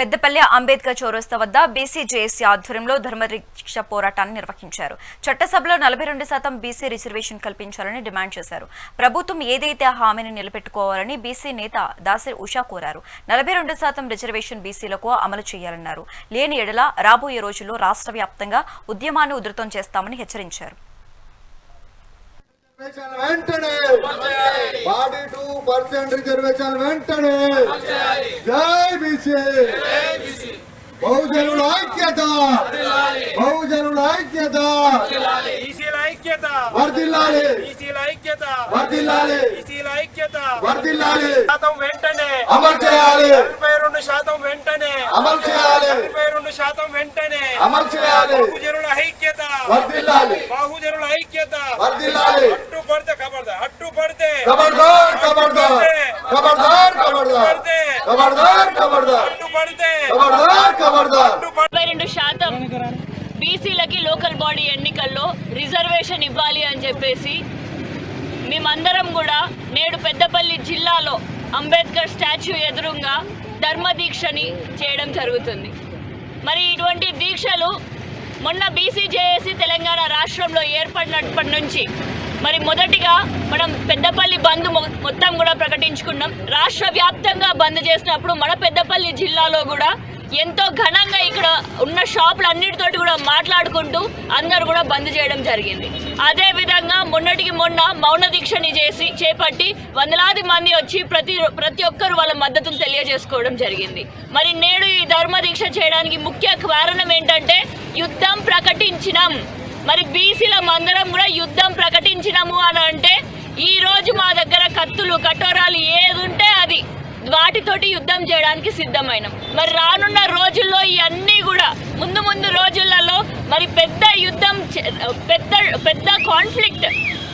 పెద్దపల్లి అంబేద్కర్ చౌరస్తా వద్ద BC JAC ఆధ్వర్యంలో ధర్మరీక్ష పోరాటాన్ని నిర్వహించారు. చట్టసభలో నలభై రెండు శాతం బీసీ రిజర్వేషన్ కల్పించాలని డిమాండ్ చేశారు. ప్రభుత్వం ఏదైతే హామీని నిలబెట్టుకోవాలని బీసీ నేత దాసరి ఉషా కోరారు. నలభై రెండు శాతం రిజర్వేషన్ బీసీలకు అమలు చేయాలన్నారు. లేని ఎడల రాబోయే రోజుల్లో రాష్ట్ర వ్యాప్తంగా ఉద్యమాన్ని ఉధృతం చేస్తామని హెచ్చరించారు రిజర్వేషన్ వెంటనే ఫార్టీ టూ పర్సెంట్ రిజర్వేషన్ వెంటనే జై బీసీ బహుజనుల ఐక్యత బహుజనుల ఐక్యత ఈసీల ఐక్యత వర్దిల్లాలి ఈసీల ఐక్యత వర్దిల్లాలి ఈసీల ఐక్యత వర్దిల్లాలి శాతం వెంటనే అమలు చేయాలి నలభై రెండు శాతం వెంటనే అమలు చేయాలి నలభై శాతం వెంటనే. అమలు చేయాలి బహుజనుల ఐక్యత. వర్దిల్లాలి బహుజనుల ఐక్యత. అట్టు పడితే ఖబర్దా అట్టు పడితే ఖబర్దార్ ఖబర్దార్ ఖబర్దార్ అట్టు పడితే ఖబర్దార్ ముప్పై రెండు శాతం బీసీలకి లోకల్ బాడీ ఎన్నికల్లో రిజర్వేషన్ ఇవ్వాలి అని చెప్పేసి మేమందరం కూడా నేడు పెద్దపల్లి జిల్లాలో అంబేద్కర్ స్టాచ్యూ ఎదురుగా ధర్మ దీక్షని చేయడం జరుగుతుంది. మరి ఇటువంటి దీక్షలు మొన్న బీసీజేఏసీ తెలంగాణ రాష్ట్రంలో ఏర్పడినప్పటి నుంచి మరి మొదటిగా మనం పెద్దపల్లి బంద్ మొత్తం కూడా ప్రకటించుకున్నాం. రాష్ట్ర వ్యాప్తంగా బంద్ చేసినప్పుడు మన పెద్దపల్లి జిల్లాలో కూడా ఎంతో ఘనంగా ఇక్కడ ఉన్న షాపులన్నిటితోటి కూడా మాట్లాడుకుంటూ అందరూ కూడా బంద్ చేయడం జరిగింది. అదే విధంగా మొన్నటికి మొన్న మౌన దీక్షని చేసి చేపట్టి వందలాది మంది వచ్చి ప్రతి ప్రతి ఒక్కరు వాళ్ళ మద్దతును తెలియజేసుకోవడం జరిగింది. మరి నేడు ఈ ధర్మ దీక్ష చేయడానికి ముఖ్య కారణం ఏంటంటే యుద్ధం ప్రకటించినాం. మరి బీసీల మందరం కూడా యుద్ధం ప్రకటించినాము అని అంటే ఈ రోజు మా దగ్గర కత్తులు కఠోరాలు ఏది ఉంటే అది. తోటి యుద్ధం చేయడానికి సిద్ధమైనాం. మరి రానున్న రోజుల్లో ఇవన్నీ కూడా ముందు ముందు రోజులలో మరి పెద్ద యుద్ధం చే- పెద్ద పెద్ద కాన్ఫ్లిక్ట్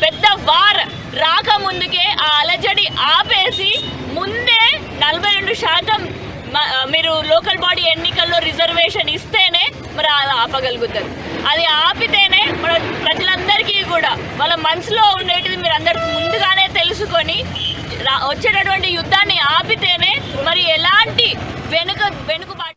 పెద్ద వార్ రాకముందుకే ఆ అలజడి ఆపేసి ముందే నలభై రెండు శాతం మీరు లోకల్ బాడీ ఎన్నికల్లో రిజర్వేషన్ ఇస్తేనే మరి అది ఆపగలుగుతారు. అది ఆపితేనే మన ప్రజలందరికీ కూడా వాళ్ళ మనసులో ఉండేటిది మీరు అందరు ముందుగానే తెలుసుకొని వచ్చేటటువంటి యుద్ధాన్ని ఆపితేనే మరి ఎలాంటి వెనుక వెనుకబాటు